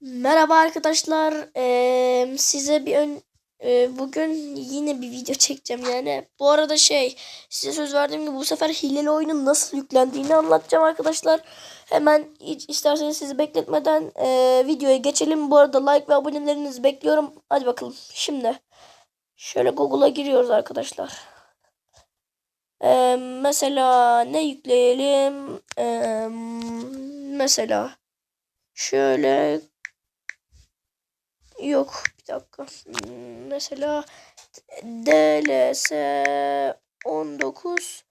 Merhaba arkadaşlar. Eee, size bir ön eee, bugün yine bir video çekeceğim yani. Bu arada şey size söz verdiğim gibi bu sefer hileli oyunun nasıl yüklendiğini anlatacağım arkadaşlar. Hemen hiç isterseniz sizi bekletmeden eee, videoya geçelim. Bu arada like ve abonelerinizi bekliyorum. Hadi bakalım. Şimdi şöyle Google'a giriyoruz arkadaşlar. Eee, mesela ne yükleyelim? Eee, mesela şöyle Yok bir dakika. Hmm, Mesela DLS 19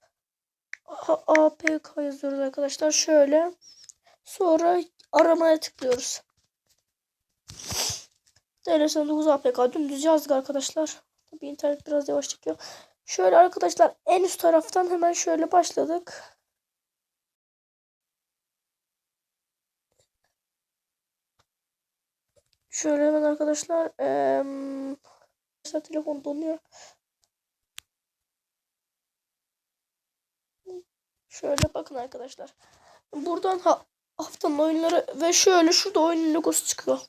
A- APK yazıyoruz arkadaşlar. Şöyle. Sonra aramaya tıklıyoruz. DLS 19 APK dümdüz yazdık arkadaşlar. Tabii internet biraz yavaş çekiyor. Şöyle arkadaşlar en üst taraftan hemen şöyle başladık. Şöyle hemen arkadaşlar eee arkadaşlar telefon donuyor. Şöyle bakın arkadaşlar. Buradan ha haftanın oyunları ve şöyle şurada oyunun logosu çıkıyor.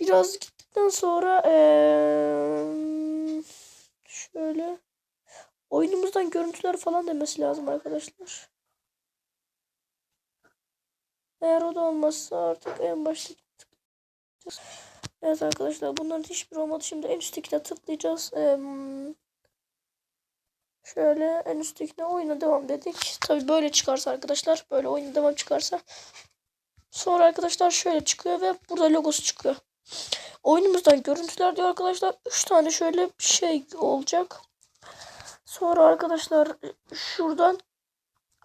Biraz gittikten sonra eee şöyle oyunumuzdan görüntüler falan demesi lazım arkadaşlar. Eğer o da olmazsa artık en başta Evet arkadaşlar bunların hiçbir olmadı. Şimdi en üsttekine tıklayacağız. Ee, şöyle en üsttekine oyuna devam dedik. Tabi böyle çıkarsa arkadaşlar. Böyle oyuna devam çıkarsa. Sonra arkadaşlar şöyle çıkıyor ve burada logosu çıkıyor. Oyunumuzdan görüntüler diyor arkadaşlar. 3 tane şöyle bir şey olacak. Sonra arkadaşlar şuradan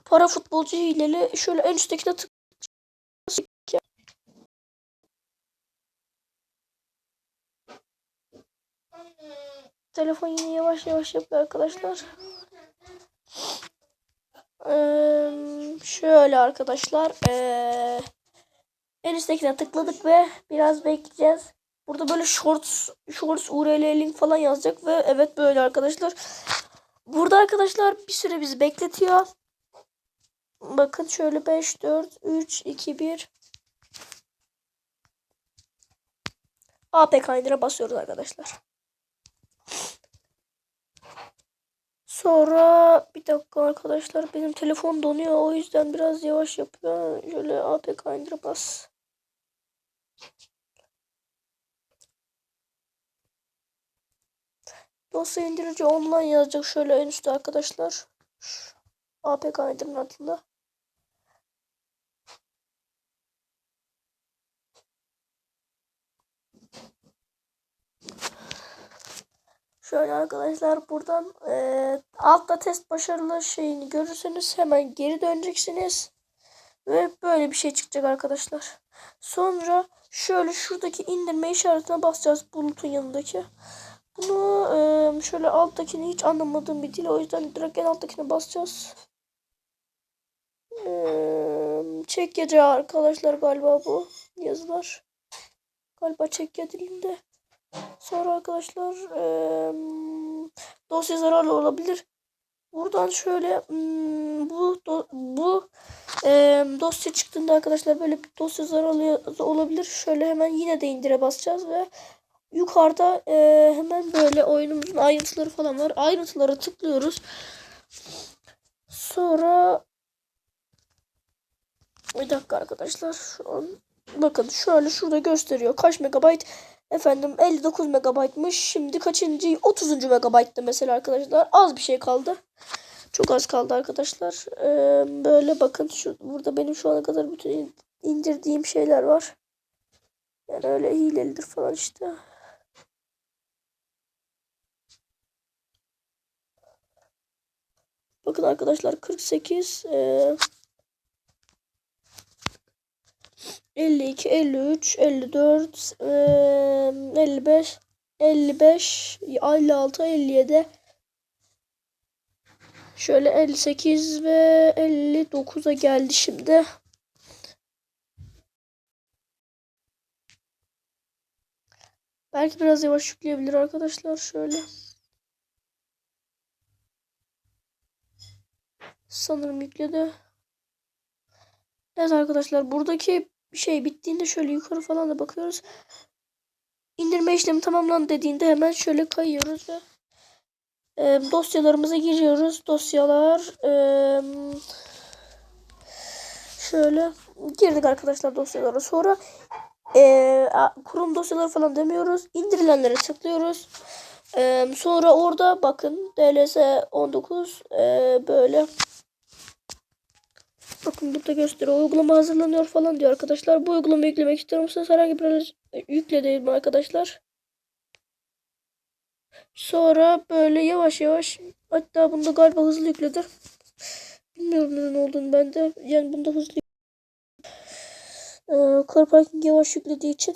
para futbolcu hileli şöyle en üsttekine tık Telefon yine yavaş yavaş yapıyor arkadaşlar. Şöyle arkadaşlar. En üsttekine tıkladık ve biraz bekleyeceğiz. Burada böyle shorts, shorts URL link falan yazacak ve evet böyle arkadaşlar. Burada arkadaşlar bir süre bizi bekletiyor. Bakın şöyle 5, 4, 3, 2, 1. APK indir'e basıyoruz arkadaşlar. Sonra bir dakika arkadaşlar benim telefon donuyor o yüzden biraz yavaş yapıyor. Şöyle APK indir'e bas. Dosya indirince online yazacak şöyle en üstte arkadaşlar. APK indir'in altında. Şöyle arkadaşlar buradan e, altta test başarılı şeyini görürseniz hemen geri döneceksiniz. Ve böyle bir şey çıkacak arkadaşlar. Sonra şöyle şuradaki indirme işaretine basacağız bulutun yanındaki. Bunu e, şöyle alttakini hiç anlamadığım bir dil o yüzden direkt en alttakine basacağız. E, Çekyece arkadaşlar galiba bu yazılar. Galiba Çekya dilinde. Sonra arkadaşlar eee, dosya zararlı olabilir. Buradan şöyle hmm, bu do- bu eee, dosya çıktığında arkadaşlar böyle bir dosya zararlı olabilir. Şöyle hemen yine de indire basacağız ve yukarıda eee, hemen böyle oyunumuzun ayrıntıları falan var. Ayrıntılara tıklıyoruz. Sonra bir dakika arkadaşlar şu an bakın şöyle şurada gösteriyor kaç megabayt Efendim 59 megabaytmış. Şimdi kaçıncı? 30. megabaytta mesela arkadaşlar. Az bir şey kaldı. Çok az kaldı arkadaşlar. Ee, böyle bakın şu burada benim şu ana kadar bütün indirdiğim şeyler var. Yani öyle hilelidir falan işte. Bakın arkadaşlar 48 e, 52, 53, 54, eee, 55, 55, 56, 57, şöyle 58 ve 59'a geldi şimdi. Belki biraz yavaş yükleyebilir arkadaşlar şöyle. Sanırım yükledi. Evet arkadaşlar buradaki şey bittiğinde şöyle yukarı falan da bakıyoruz. İndirme işlemi tamamlandı dediğinde hemen şöyle kayıyoruz ve e, dosyalarımıza giriyoruz. Dosyalar e, şöyle girdik arkadaşlar dosyalara. Sonra e, kurum dosyaları falan demiyoruz. İndirilenlere tıklıyoruz. E, sonra orada bakın DLS 19 e, böyle Bakın burada gösteriyor. Uygulama hazırlanıyor falan diyor arkadaşlar. Bu uygulamayı yüklemek ister misiniz? Herhangi bir yükle değil mi arkadaşlar? Sonra böyle yavaş yavaş hatta bunda galiba hızlı yükledir. Bilmiyorum neden olduğunu ben de. Yani bunda hızlı ee, car yavaş yüklediği için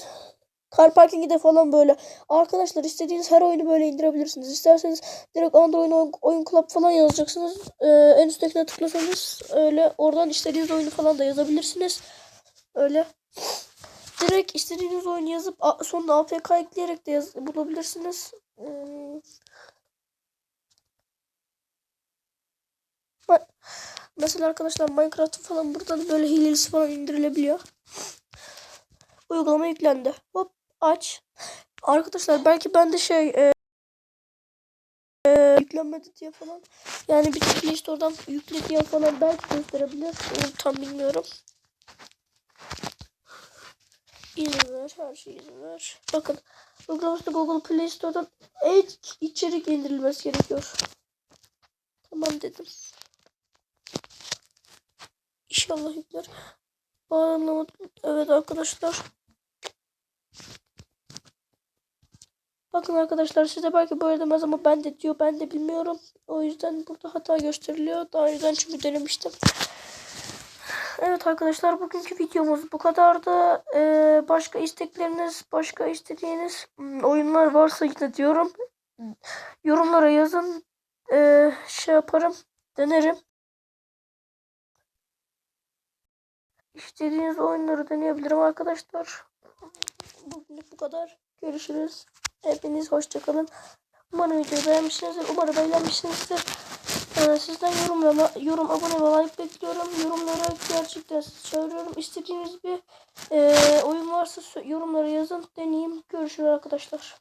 Car parking'i de falan böyle. Arkadaşlar istediğiniz her oyunu böyle indirebilirsiniz. İsterseniz direkt Android oyun, oyun club falan yazacaksınız. Ee, en üsttekine tıklasanız öyle oradan istediğiniz oyunu falan da yazabilirsiniz. Öyle. Direkt istediğiniz oyunu yazıp a- sonuna APK ekleyerek de yaz- bulabilirsiniz. Hmm. Mesela arkadaşlar Minecraft'ın falan buradan böyle hilelisi falan indirilebiliyor. Uygulama yüklendi. Hop aç. Arkadaşlar belki ben de şey e, e, yüklenmedi diye falan. Yani bir Play Store'dan yükle diye falan belki gösterebilir. Onu tam bilmiyorum. İzin ver. Her şey izin ver. Bakın. Uygulaması Google Play Store'dan Edge içerik indirilmesi gerekiyor. Tamam dedim. İnşallah yükler. Bağlanamadım. Evet arkadaşlar. Bakın arkadaşlar size belki böyle demez ama ben de diyor ben de bilmiyorum. O yüzden burada hata gösteriliyor. Daha önceden çünkü denemiştim. Evet arkadaşlar bugünkü videomuz bu kadardı. Ee, başka istekleriniz, başka istediğiniz hmm, oyunlar varsa yine diyorum. Yorumlara yazın. Ee, şey yaparım. Denerim. İstediğiniz oyunları deneyebilirim arkadaşlar. Bugünlük bu kadar. Görüşürüz. Hepiniz hoşçakalın. Umarım videoyu beğenmişsinizdir. Umarım beğenmişsinizdir. Ee, sizden yorumlama, yorum, abone ve like bekliyorum. Yorumlara gerçekten sizi çağırıyorum. İstediğiniz bir e, oyun varsa yorumlara yazın. Deneyeyim. Görüşürüz arkadaşlar.